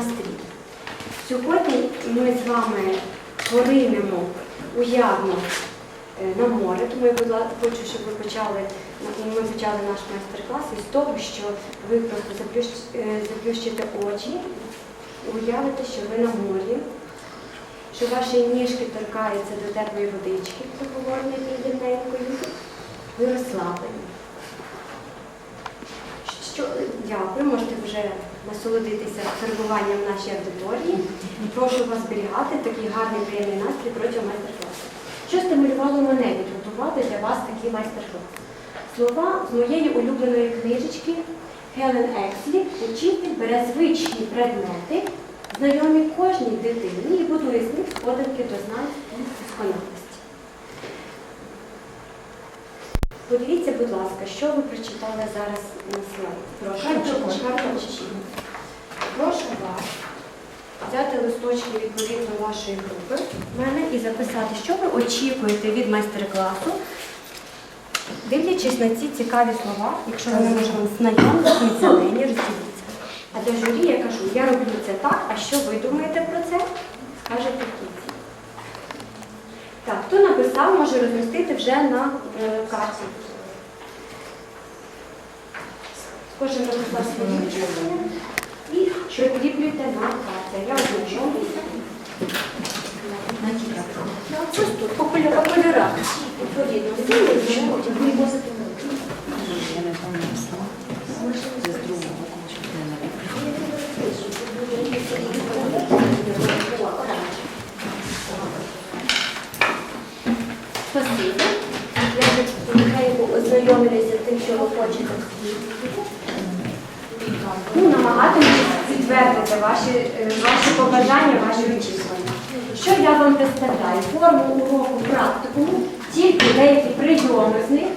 мастрі. Сьогодні ми з вами поринемо уявно е, на море, тому я хочу, щоб ви почали, ми почали наш майстер-клас із того, що ви просто е, заплющите очі, уявите, що ви на морі, що ваші ніжки торкаються до теплої водички, прохолодної рівненькою, ви розслаблені. Що, дякую, можете вже насолодитися перебуванням в нашій аудиторії. Прошу вас зберігати такий гарний приємний настрій протягом майстер-класу. Що стимулювало мене підготувати для вас такий майстер-клас? Слова з моєї улюбленої книжечки Хелен Екслі «Учитель бере звичні предмети, знайомі кожній дитині і будує з них сходинки до знань і досконалості. Подивіться, будь ласка, що ви прочитали зараз на слайді. Прошу, Карточки. Прошу вас взяти листочки відповідно вашої групи в мене і записати, що ви очікуєте від майстер-класу, дивлячись на ці цікаві слова, якщо вони може вам знайомі, і зелені, розділіться. А для журі я кажу, я роблю це так, а що ви думаєте про це? Скажете в кінці. Так, хто написав, може розмістити вже на е, карті. Кожен написав свої очікування і прикріплюйте на карті. Я ознайомлюся. Ось тут, по кольорах. Відповідно. Я хочу тихенько з тим, що ви хочете. Ну, намагатимуся підтвердити ваші, е, ваші побажання, ваші очікування. Що я вам представляю? Форму уроку практикуму, тільки деякі прийоми з них.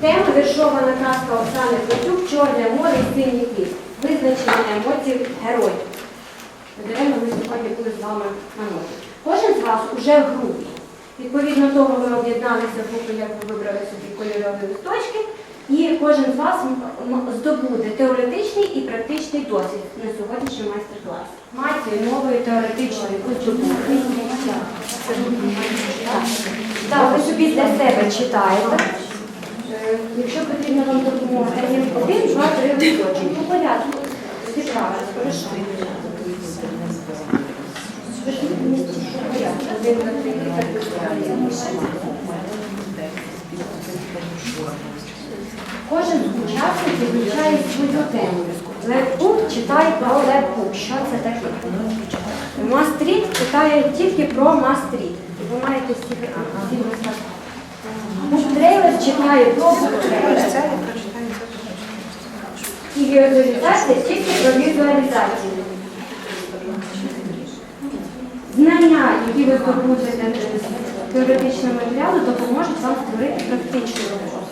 Тема віршована казка Оксани Петюк, Чорне море і синій кіт. Визначення емоцій героїв. Даремно ми сьогодні були з вами на морі. Кожен з вас уже в групі. Відповідно того, ми об'єдналися в як ви вибрали собі кольорові листочки, і кожен з вас здобуде теоретичний і практичний досвід на сьогоднішній майстер-клас. Маті нової теоретичної культури. Так, ви собі для себе читаєте. Е, Якщо потрібна вам допомога, один, два, три. По порядку. Зібрали, хорошо. Кожен з учасників вивчає свою тему. Лепбук читає про лепбук. Що це таке? Мастріт читає тільки про мастріт. Ви маєте всі розказати. Буктрейлер читає про буктрейлер. І візуалізація тільки про візуалізацію. Знання, які ви здобудете з теоретичного матеріалу, допоможуть вам створити практичну роботу.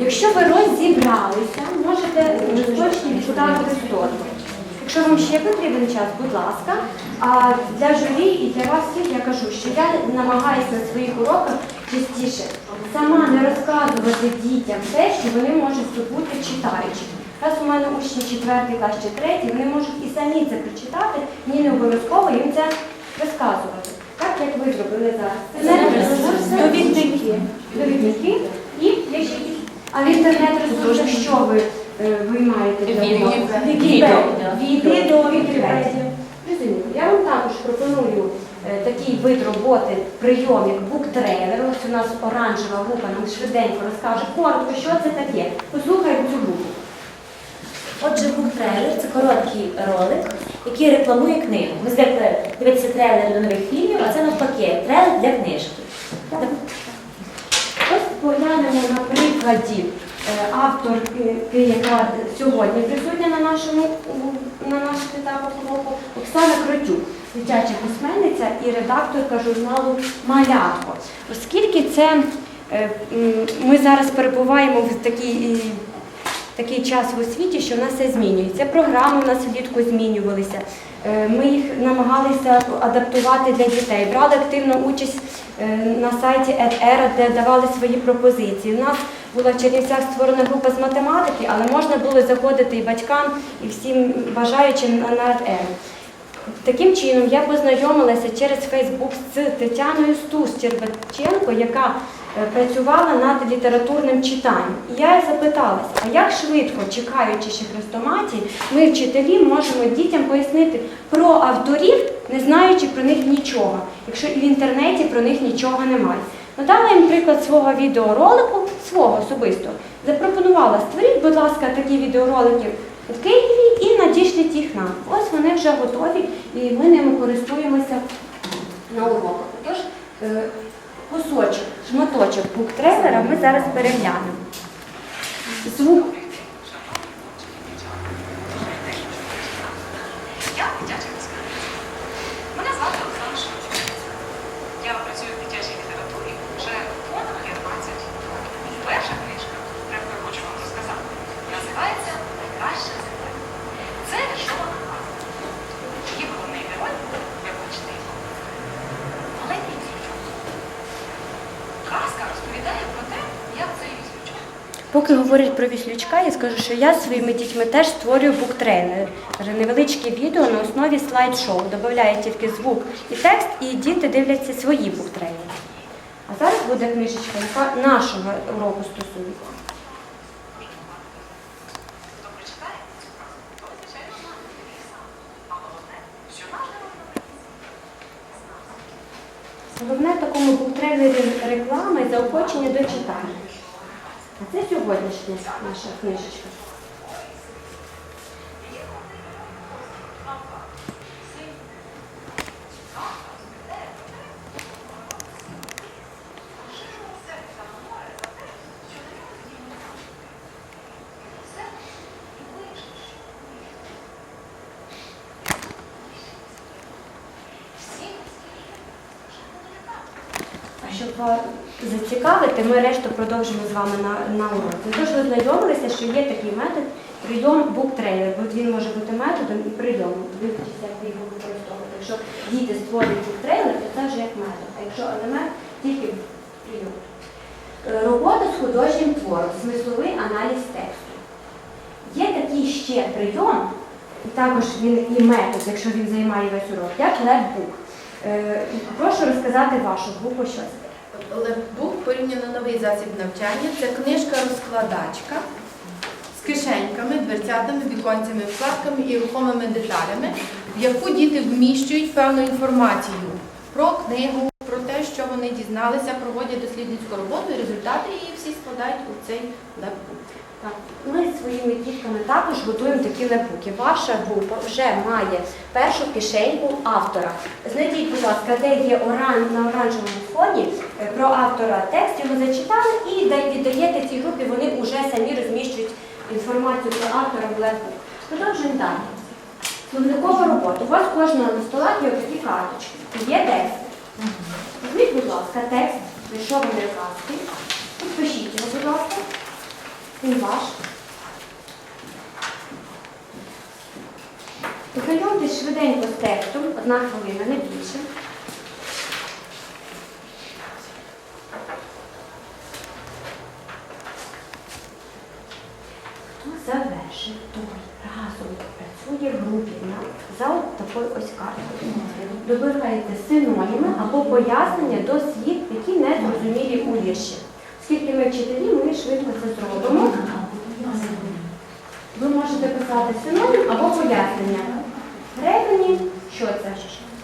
Якщо ви розібралися, можете листочки відставити сторону. Якщо вам ще потрібен час, будь ласка. А для журі і для вас всіх я кажу, що я намагаюся на своїх уроках частіше сама не розказувати дітям те, що вони можуть здобути читаючи. Раз у мене учні четвертий клас чи третій, вони можуть і самі це прочитати, мені не обов'язково їм це розказувати. Так як ви зробили зараз. Це довідники. Довідники і якісь. А в інтернет-ресурсах що ви е, виймаєте? для Відео. відео, Розумію. Я вам також пропоную е, такий вид роботи, прийом, як буктрейлер. Ось у нас оранжева група нам швиденько розкаже коротко, що це таке. Послухаємо цю групу. Отже, буктрейлер це короткий ролик, який рекламує книгу. Ми звикли дивитися трейлери до нових фільмів, а це навпаки, трейлер для книжки. Ось поглянемо на прикладі е, авторки, яка сьогодні присутня на нашому на наших етапах уроку, Оксана Кротюк, дитяча письменниця і редакторка журналу Малятко. Оскільки це е, ми зараз перебуваємо в такій. Такий час в освіті, що в нас все змінюється. Програми в нас влітку змінювалися. Е, Ми їх намагалися адаптувати для дітей, брали активну участь е, на сайті EdEra, де давали свої пропозиції. У нас була в Чернівцях створена група з математики, але можна було заходити і батькам, і всім бажаючим на EdEra. Таким чином я познайомилася через Фейсбук з Тетяною Стус Чербаченко, яка е, працювала над літературним читанням. І я запиталася, а як швидко, чекаючи ще хрестоматії, ми, вчителі, можемо дітям пояснити про авторів, не знаючи про них нічого, якщо і в інтернеті про них нічого немає. Надала їм приклад свого відеоролику, свого особистого. Запропонувала, створіть, будь ласка, такі відеоролики в Києві ті нам. Ось вони вже готові, і ми ними користуємося на уроках. Тож, е, кусочок, шматочок буктрейлера ми зараз переглянемо. Звук. Я дитячий письменник. Мене звати Олександр Шевчук. Я працюю в дитячій літературі вже понад 15 років. Перша книжка, про яку я хочу вам розказати, називається Найкраща земля. Це віршована казка. Її головний герой, ви бачите його, маленький віслючок. Казка розповідає про те, як цей віслючок Поки говорять про віслючка, я скажу, що я своїми дітьми теж створюю буктрейлери. Каже, невеличке відео на основі слайд-шоу. Додаю тільки звук і текст, і діти дивляться свої буктрейлери. А зараз буде книжечка, яка нашого уроку стосується. Головне, в такому буктрейлері реклами заохочення до читання. А це сьогоднішня наша книжечка. А щоб зацікавити, ми решту продовжимо з вами на, на уроці. Тож ви знайомилися, що є такий метод прийом буктрейлер, бо він може бути методом і прийомом. Вивчиться, як ви його використовувати. Якщо діти створюють буктрейлер, то це вже як метод. А якщо елемент, тільки прийом. Е, Робота з художнім твором, смисловий аналіз тексту. Є такий ще прийом, і також він і метод, якщо він займає весь урок, як лепбук. Е, Прошу розказати вашу групу, що це. Лепбук порівняно новий засіб навчання. Це книжка-розкладачка з кишеньками, дверцятами, віконцями, вкладками і рухомими деталями, в яку діти вміщують певну інформацію про книгу, про те, що вони дізналися, проводять дослідницьку роботу, і результати її всі складають у цей лепбук. Так, ми зі своїми дітками також готуємо такі лепуки. Ваша група вже має першу кишеньку автора. Знайдіть, будь ласка, де є оран... на оранжевому фоні про автора текст, його зачитали і віддаєте цій групі, вони вже самі розміщують інформацію про автора в лепук. Продовжуємо далі. Словникова робота. У вас кожного на столах є такі карточки. Є текст. Візьміть, будь ласка, текст вирішованої казки. Підпишіть його, будь ласка. Він ваш. Познайомтесь швиденько з текстом, одна хвилина, не більше. Хто завершив, той разом працює в групі на, такою ось. Добираєте синоніми або пояснення до слів, які не зрозумілі у вірші. Оскільки ми вчителі, ми швидко це зробимо. Ви можете писати синонім або пояснення. Ревені, що це?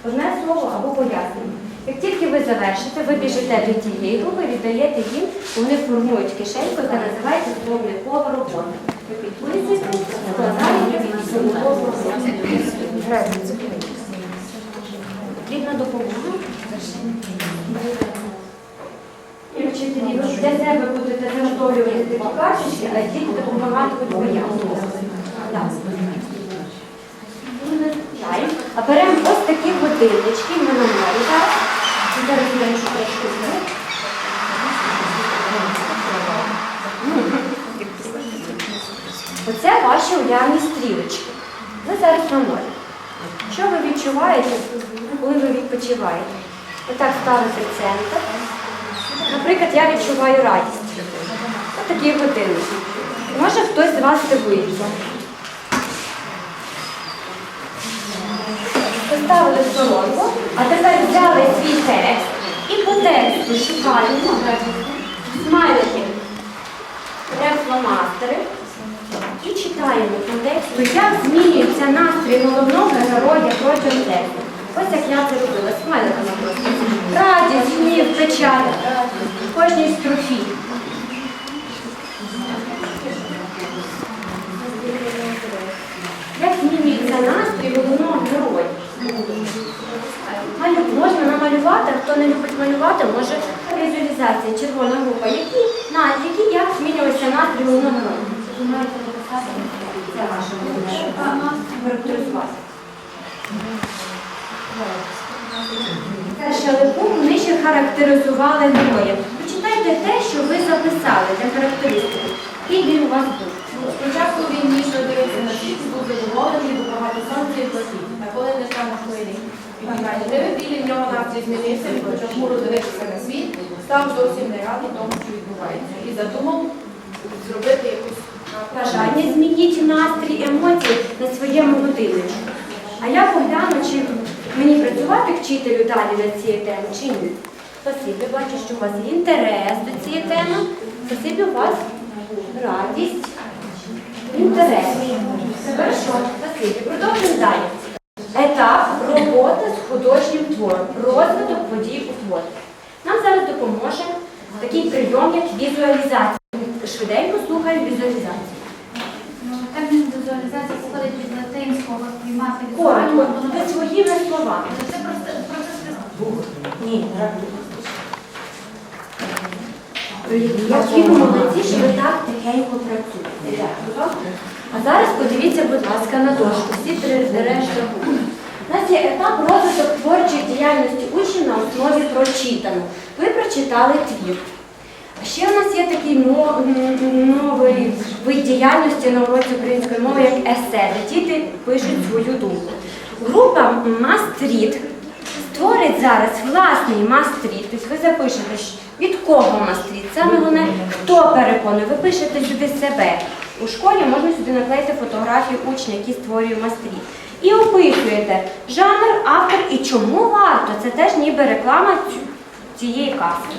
Одне слово або пояснення. Як тільки ви завершите, ви біжите до тієї групи, віддаєте їм, вони формують кишеньку, яка називається словникова робота. Ви підписуєте, складаєте словникову роботу. Потрібна допомога. І вчителі, для себе будете заготовлювати такі карточки, а діти допомагатимуть пояснювати. А беремо ось такі годиннички, ми на морі зараз. І Зараз будемо що трошки зробити. Оце ваші уявні стрілочки. Ви зараз на морі. Що ви відчуваєте, коли ви відпочиваєте? Отак ставити центр. Наприклад, я відчуваю радість. Ось такий годинник. Може хтось з вас дивується. Поставили сторонку, а тепер взяли свій текст і по тексту шукаємо смайлики, фломастери і читаємо по тексту, як змінюється настрій головного героя протягом тексту. Ось як я це робила, смайликами просто. Радість, гнів, печаль в кожній строфі. Як змінюється настрій головного героя? Малю- Можна намалювати, а хто не любить малювати, може візуалізація, червона група. Які, на, які як змінювався настрій головного героя? Це ваше характеризували героя. Почитайте те, що ви записали для характеристики. І він у вас був. Спочатку він ніжно дивився на світ, був задоволений, бо багато сонця і блакитні. А коли не став на хвилі, білі в нього настрій змінився, він почав хмуро дивитися на світ, став зовсім не радий тому, що відбувається. І задумав зробити якусь Бажання змініть настрій, емоції на своєму годиннику. А я погляну, чи мені працювати вчителю далі на цієї теми, чи ні. Спасибі, бачу, що у вас є інтерес до цієї теми. Спасибі, у вас радість, інтерес. Хорошо, спасибі. Продовжуємо далі. Етап роботи з художнім твором, розвиток подій у творі. Нам зараз допоможе такий прийом, як візуалізація. Швиденько слухаємо візуалізацію. Термін візуалізації походить від латинського сприймати Коротко, своїми словами. це просто процес Ні, Які ви молодці, що ви так тихенько працюєте. А зараз подивіться, будь ласка, на дошку. Всі три решта. У нас є етап розвиток творчої діяльності учнів на основі прочитаного. Ви прочитали твір. А ще у нас є такий новий вид діяльності на уроці української мови, як есе, де діти пишуть свою думку. Група Мастріт створить зараз власний мастріт. Тобто ви запишете, що- від кого мастріт. Саме головне, хто переконує. Ви пишете сюди себе. У школі можна сюди наклеїти фотографію учня, який створює мастріт. І описуєте жанр, автор і чому варто. Це теж ніби реклама цієї казки.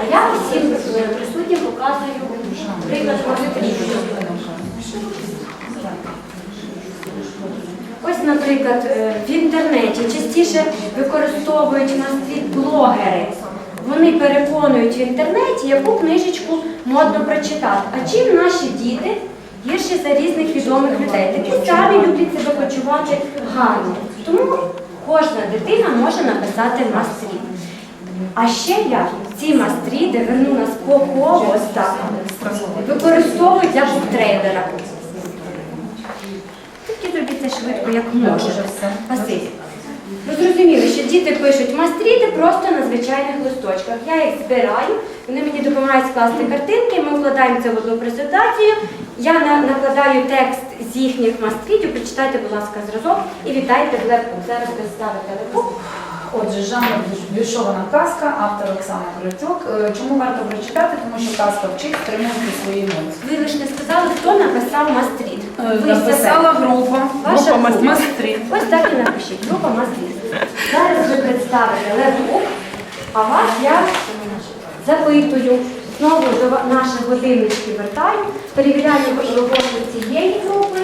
А я усім е, присутнім показую приклад. Ось, наприклад, е, в інтернеті частіше використовують настрій блогери. Вони переконують в інтернеті, яку книжечку модно прочитати. А чим наші діти гірші за різних відомих людей? Такі самі люблять себе почувати гарно. Тому кожна дитина може написати мастрі. А ще я ці мастріди верну нас по так, використовують для буктрейдера. Тільки зробіть це швидко, як можете. Спасибі. Ви зрозуміли, що діти пишуть мастріти просто на звичайних листочках. Я їх збираю, вони мені допомагають скласти картинки, ми вкладаємо це в одну презентацію. Я на- накладаю текст з їхніх мастрітів, прочитайте, будь ласка, зразок і вітайте в лепку. Зараз представите лепку. Отже, жанр віршована казка, автор Оксана Коротюк. Е, Чому варто прочитати? Тому що казка вчить стримувати свої емоції. Ви лише не сказали, хто написав мастріт. Ви. Написала група. Ваша Група група. Мастріт. Ось так і напишіть. Група мастріт. Зараз ви представите лепку, а вас я запитую. Знову до наших годиннички вертаю, перевіряю роботу цієї групи.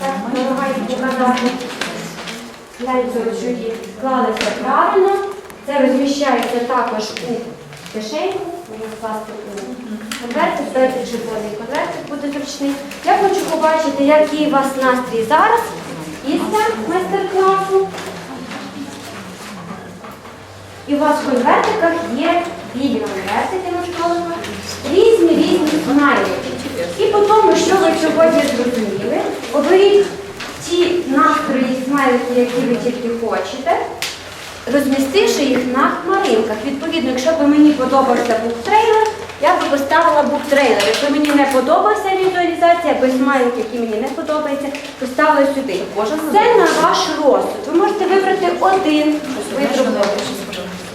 Так, намагаюся показати. Склалися правильно. Це розміщається також у кишеньку, скласти у конвертик, дайте червоний конвертик буде зручний. Я хочу побачити, який у вас настрій зараз після майстер-класу. І у вас в конвертиках є білі конвертики на столиках, різні різні смайлики. І по тому, що ви сьогодні зрозуміли, оберіть ті настрої смайлики, які ви тільки хочете, розмістивши їх на хмаринках. Відповідно, якщо б мені подобався буктрейлер, я би поставила буктрейлер. Якщо мені не подобався візуалізація, або смайлик, який мені не подобається, поставила сюди. Це на ваш розсуд. Ви можете вибрати один вид роботи.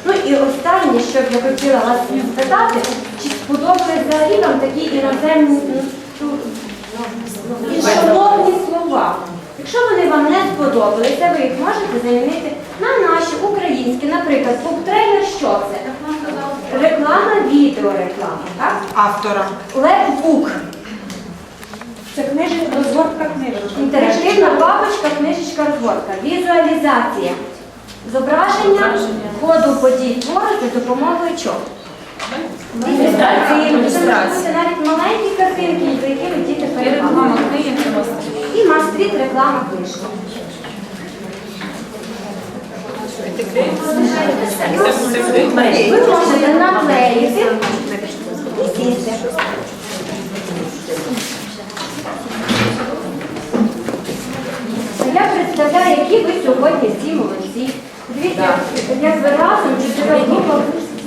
Ну і останнє, що б я хотіла вас спитати, чи сподобались взагалі вам такі іноземні ну, ну, шановні слова? Якщо вони вам не сподобалися, ви їх можете замінити на наші українські, наприклад, буктрейлер, що це? Реклама, відеореклама, так? автора. Лепбук. Це книжка, розгортка книжок. Інтерактивна папочка, книжечка, розгортка. Візуалізація. Зображення ходу подій твору за допомогою чого? Ілюстрації. Це навіть маленькі картинки, за якими діти перекладають. І мастріт реклама книжки. Ви можете наклеїти і сісти. Я представляю, які ви сьогодні всі молодці. Дивіться, як ви разом чотири групи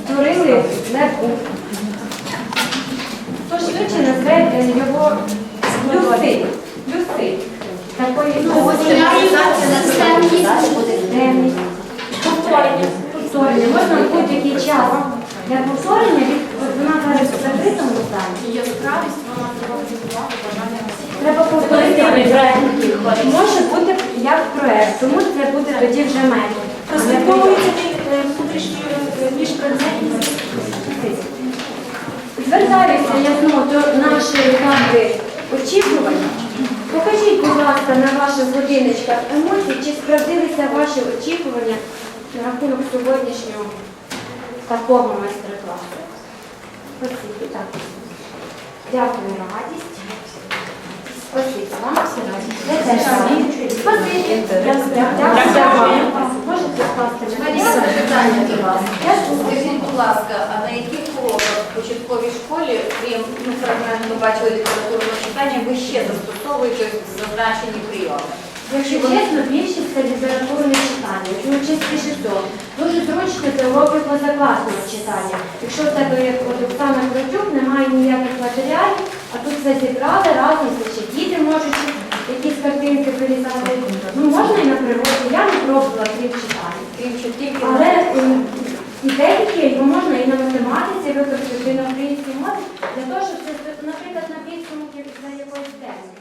створили лепку. Хто швидше назве його плюси. Плюси. Такої ну, повторення. Повторення. Можна в будь-який час. Для повторення вона зараз в закритому стані. Яскравість вона бажання Треба повторити. Може бути як проєкт, тому це буде тоді вже метод. Прослідковується внутрішньою міжпредметністю. Звертаюся я знову до нашої карти очікування. Покажіть, будь ласка, на ваших годиночках емоцій, чи справдилися ваші очікування на рахунок сьогоднішнього такого майстер-класу. Дякую, радість. Спасибі вам. Можете скласти на запитання до вас. Я. Скажіть, будь ласка, а на яких уроках в початковій школі, крім ну, фрагмент ми бачили літературного читання, ви ще застосовуєте зазначені прийоми? Якщо чесно, більшість це літературне читання. Чому частіше всього? Дуже зручно це уроки позакласного читання. Якщо в тебе як от Оксана Кротюк, немає ніяких матеріалів, а тут все зібрали разом, ще діти можуть якісь картинки вирізати. Ну можна і на природі. Я не пробувала крім читати. але і деякі його можна і на математиці використати, і на українській мові, для того, щоб це, наприклад, на підсумку для якоїсь теми.